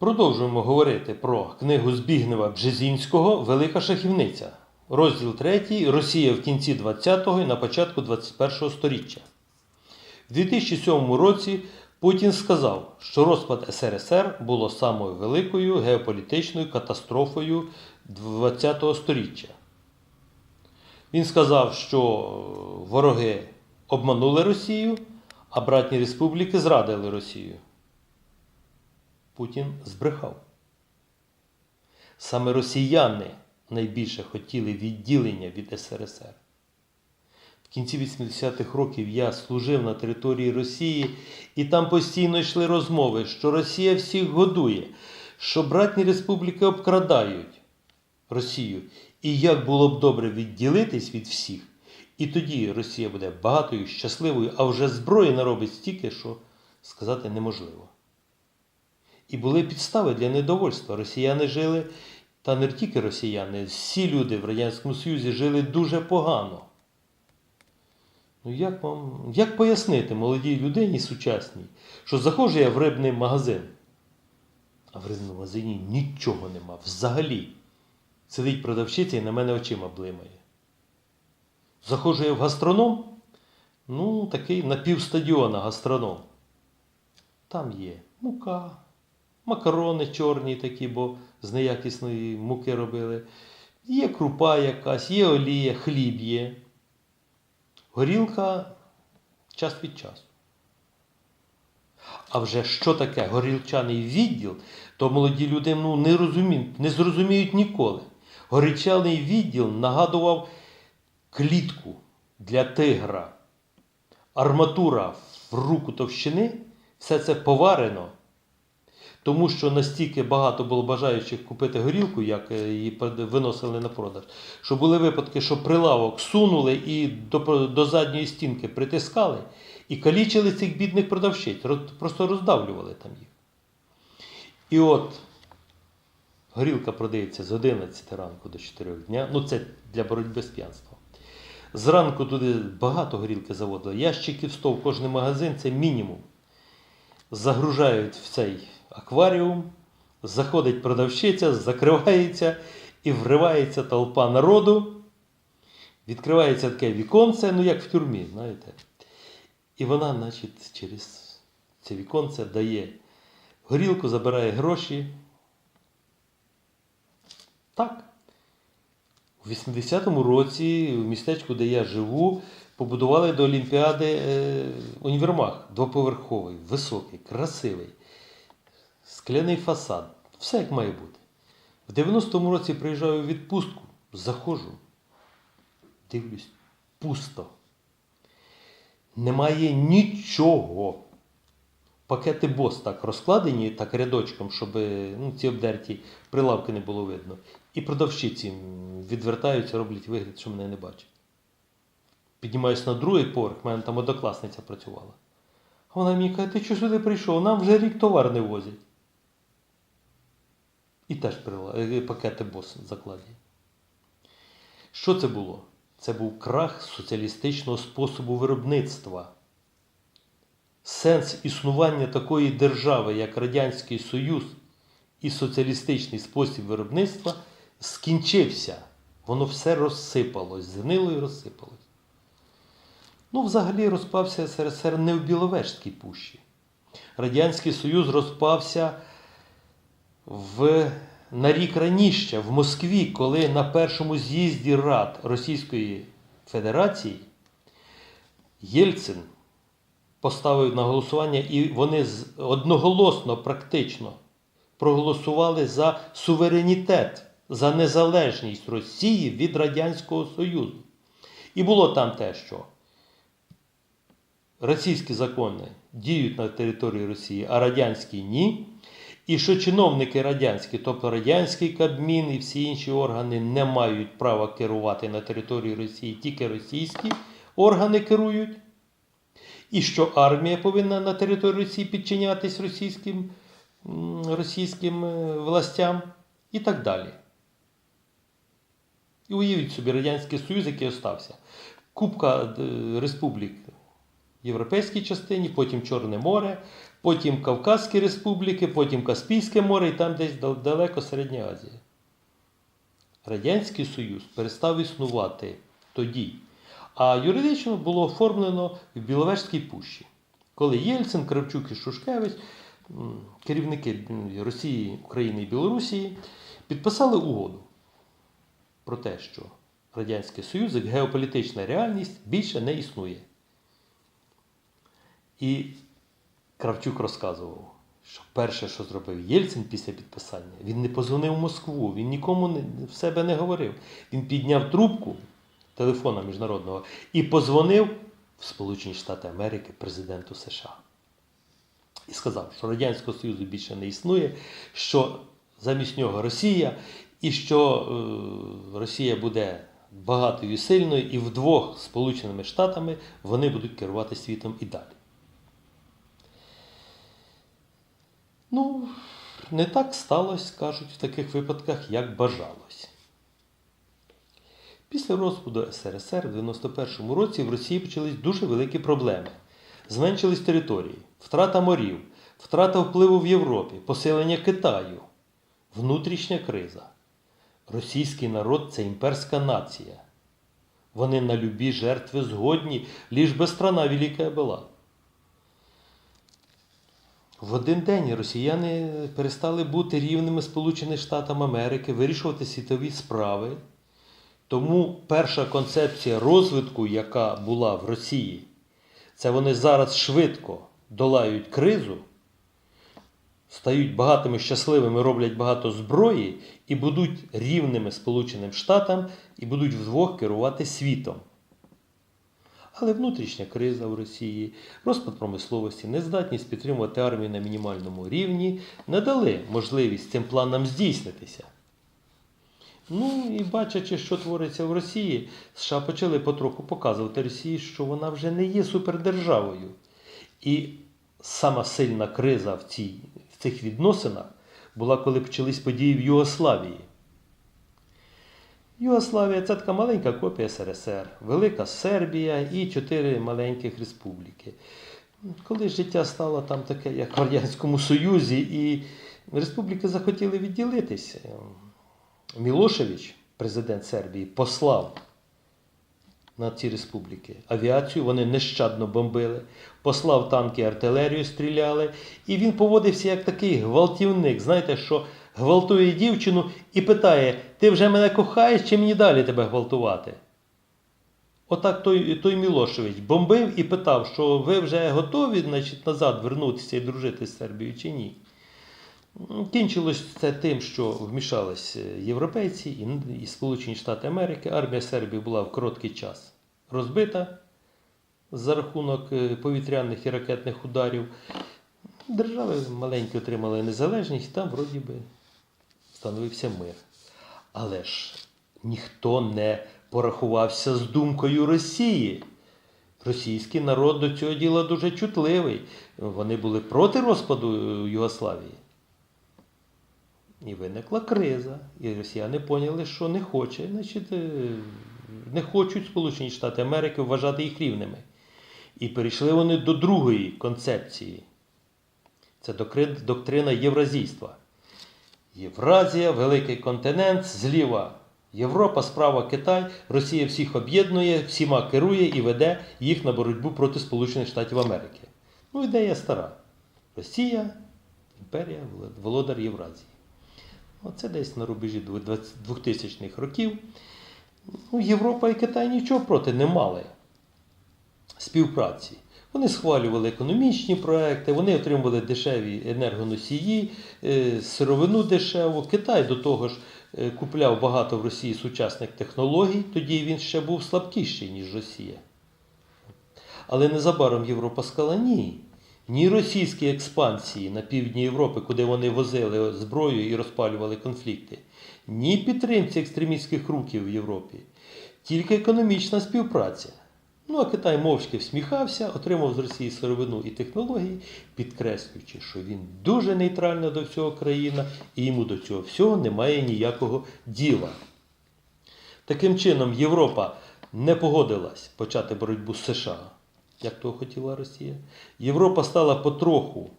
Продовжуємо говорити про книгу Збігнева Бжезінського Велика шахівниця. Розділ 3. Росія в кінці 20-го і на початку 21-го сторіччя. В 2007 році Путін сказав, що розпад СРСР було самою великою геополітичною катастрофою 20-го сторіччя. Він сказав, що вороги обманули Росію, а братні республіки зрадили Росію. Путін збрехав. Саме росіяни найбільше хотіли відділення від СРСР. В кінці 80-х років я служив на території Росії, і там постійно йшли розмови, що Росія всіх годує, що братні республіки обкрадають Росію. І як було б добре відділитись від всіх, і тоді Росія буде багатою, щасливою, а вже зброї наробить стільки, що сказати неможливо. І були підстави для недовольства. Росіяни жили, та не тільки росіяни, всі люди в Радянському Союзі жили дуже погано. Ну як вам, як пояснити молодій людині сучасній, що заходжу я в рибний магазин, а в рибному магазині нічого нема взагалі. Сидить продавщиця і на мене очима блимає. Заходжу я в гастроном, ну, такий на півстадіона гастроном. Там є мука, макарони чорні такі, бо з неякісної муки робили. Є крупа якась, є олія, хліб є. Горілка час від часу. А вже що таке горілчаний відділ, то молоді люди ну, не, розуміють, не зрозуміють ніколи. Горілчаний відділ нагадував клітку для тигра. Арматура в руку товщини, все це поварено. Тому що настільки багато було бажаючих купити горілку, як е, її виносили на продаж, що були випадки, що прилавок сунули і до, до задньої стінки притискали і калічили цих бідних продавщиць, просто роздавлювали там їх. І от горілка продається з 11 ранку до 4 дня. Ну, це для боротьби з п'янством. Зранку туди багато горілки заводили. Ящиків 100 в кожний магазин це мінімум. Загружають в цей акваріум, заходить продавщиця, закривається і вривається толпа народу. Відкривається таке віконце, ну як в тюрмі, знаєте. І вона, значить, через це віконце дає горілку, забирає гроші. Так. У 80-му році в містечку, де я живу, побудували до Олімпіади е, універмаг двоповерховий, високий, красивий, скляний фасад. Все як має бути. В 90-му році приїжджаю у відпустку, заходжу, дивлюсь, пусто. Немає нічого. Пакети бос так розкладені, так рядочком, щоб ну, ці обдерті прилавки не було видно. І продавщиці відвертаються, роблять вигляд, що мене не бачать. Піднімаюсь на другий поверх, в мене там однокласниця працювала. Вона мені каже, ти чого сюди прийшов? Нам вже рік товар не возять. І теж е, пакети бос закладені. Що це було? Це був крах соціалістичного способу виробництва. Сенс існування такої держави, як Радянський Союз і соціалістичний спосіб виробництва скінчився. Воно все розсипалось, згнило і розсипалось. Ну, взагалі розпався СРСР не в Біловежській пущі. Радянський Союз розпався в, на рік раніше, в Москві, коли на першому з'їзді Рад Російської Федерації Єльцин поставив на голосування, і вони одноголосно, практично проголосували за суверенітет, за незалежність Росії від Радянського Союзу. І було там те, що російські закони діють на території Росії, а радянські ні. І що чиновники радянські, тобто радянський Кабмін і всі інші органи не мають права керувати на території Росії, тільки російські органи керують. І що армія повинна на території Росії підчинятись російським, російським е, властям і так далі. І уявіть собі Радянський Союз, який остався. Кубка е, республік європейській частині, потім Чорне море, потім Кавказькі республіки, потім Каспійське море і там десь далеко Середня Азія. Радянський Союз перестав існувати тоді, а юридично було оформлено в Біловежській пущі, коли Єльцин, Кравчук і Шушкевич, керівники Росії, України і Білорусі, підписали угоду про те, що Радянський Союз як геополітична реальність більше не існує. І Кравчук розказував, що перше, що зробив Єльцин після підписання, він не позвонив в Москву, він нікому не, в себе не говорив. Він підняв трубку телефона міжнародного і позвонив в Сполучені Штати Америки президенту США. І сказав, що Радянського Союзу більше не існує, що замість нього Росія, і що е, Росія буде багатою і сильною, і вдвох Сполученими Штатами вони будуть керувати світом і далі. Ну, не так сталося, кажуть в таких випадках, як бажалось. Після розпаду СРСР в 91-му році в Росії почались дуже великі проблеми. Зменшились території, втрата морів, втрата впливу в Європі, посилення Китаю, внутрішня криза. Російський народ це імперська нація. Вони на любі жертви згодні, ліж би страна велика була. В один день росіяни перестали бути рівними Сполучених Штатам Америки, вирішувати світові справи. Тому перша концепція розвитку, яка була в Росії, це вони зараз швидко долають кризу, стають багатими щасливими, роблять багато зброї і будуть рівними Сполученим Штатам і будуть вдвох керувати світом. Але внутрішня криза в Росії, розпад промисловості, нездатність підтримувати армію на мінімальному рівні не дали можливість цим планам здійснитися. Ну і бачачи, що твориться в Росії, США почали потроху показувати Росії, що вона вже не є супердержавою. І сама сильна криза в, цій, в цих відносинах була, коли почались події в Югославії. Югославія це така маленька копія СРСР, велика Сербія і чотири маленьких республіки. Коли життя стало там таке, як в Радянському Союзі, і республіки захотіли відділитися, Мілошевич, президент Сербії, послав на ці республіки авіацію, вони нещадно бомбили, послав танки, артилерію, стріляли, і він поводився як такий гвалтівник. Знаєте, що гвалтує дівчину і питає: ти вже мене кохаєш чи мені далі тебе гвалтувати? Отак той, той Мілошевич бомбив і питав, що ви вже готові значить, назад вернутися і дружити з Сербією чи ні. Кінчилось це тим, що вмішались європейці і, і Сполучені Штати Америки. Армія Сербії була в короткий час розбита за рахунок е, повітряних і ракетних ударів. Держави маленькі отримали незалежність, там вроді би встановився мир. Але ж ніхто не порахувався з думкою Росії. Російський народ до цього діла дуже чутливий. Вони були проти розпаду Югославії. І виникла криза. І росіяни поняли, що не хоче, значить, е, не хочуть Сполучені Штати Америки вважати їх рівними. І перейшли вони до другої концепції. Це доктрина євразійства. Євразія, великий континент, зліва Європа, справа Китай, Росія всіх об'єднує, всіма керує і веде їх на боротьбу проти Сполучених Штатів Америки. Ну, ідея стара. Росія, імперія, володар Євразії. Оце десь на рубежі 2000-х років. Ну, Європа і Китай нічого проти не мали співпраці. Вони схвалювали економічні проекти, вони отримували дешеві енергоносії, е, сировину дешеву. Китай до того ж е, купляв багато в Росії сучасних технологій, тоді він ще був слабкіший, ніж Росія. Але незабаром Європа сказала ні. Ні російській експансії на півдні Європи, куди вони возили зброю і розпалювали конфлікти, ні підтримці екстремістських рухів в Європі, тільки економічна співпраця. Ну а Китай мовчки всміхався, отримав з Росії сировину і технології, підкреслюючи, що він дуже нейтральна до всього країна і йому до цього всього немає ніякого діла. Таким чином, Європа не погодилась почати боротьбу з США. як того хотіла Росія. Європа стала потроху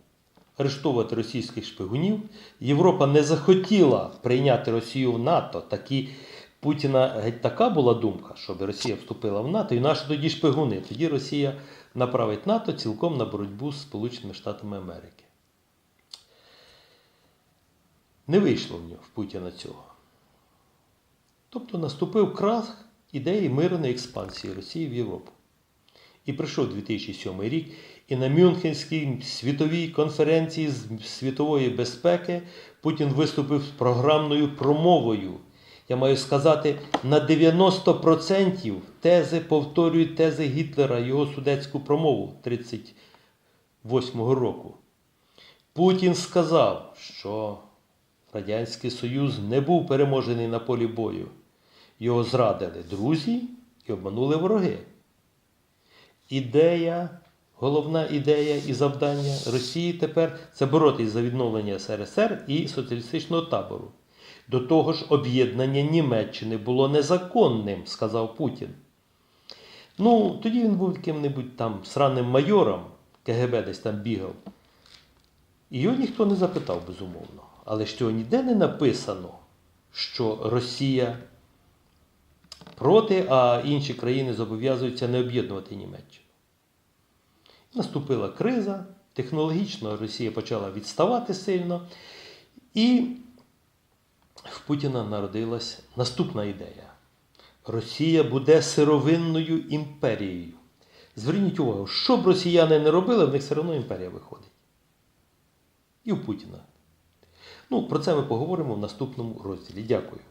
арештовувати російських шпигунів. Європа не захотіла прийняти Росію в НАТО. Такі Путіна геть така була думка, щоб Росія вступила в НАТО, і наші тоді шпигуни. Тоді Росія направить НАТО цілком на боротьбу з Сполученими Штатами Америки. Не вийшло в нього в Путіна цього. Тобто наступив крах ідеї мирної експансії Росії в Європу. І прийшов 2007 рік, і на Мюнхенській світовій конференції з світової безпеки Путін виступив з програмною промовою. Я маю сказати, на 90% тези повторюють тези Гітлера, його судецьку промову 38-го року. Путін сказав, що Радянський Союз не був переможений на полі бою. Його зрадили друзі і обманули вороги. Ідея, головна ідея і завдання Росії тепер це боротись за відновлення СРСР і соціалістичного табору. До того ж, об'єднання Німеччини було незаконним, сказав Путін. Ну, тоді він був яким-небудь там сраним майором, КГБ десь там бігав. І його ніхто не запитав, безумовно. Але ж цього ніде не написано, що Росія проти, а інші країни зобов'язуються не об'єднувати Німеччину. Наступила криза, технологічно Росія почала відставати сильно, і в Путіна народилась наступна ідея. Росія буде сировинною імперією. Зверніть увагу, що б росіяни не робили, в них все одно імперія виходить. І у Путіна. Ну, про це ми поговоримо в наступному розділі. Дякую.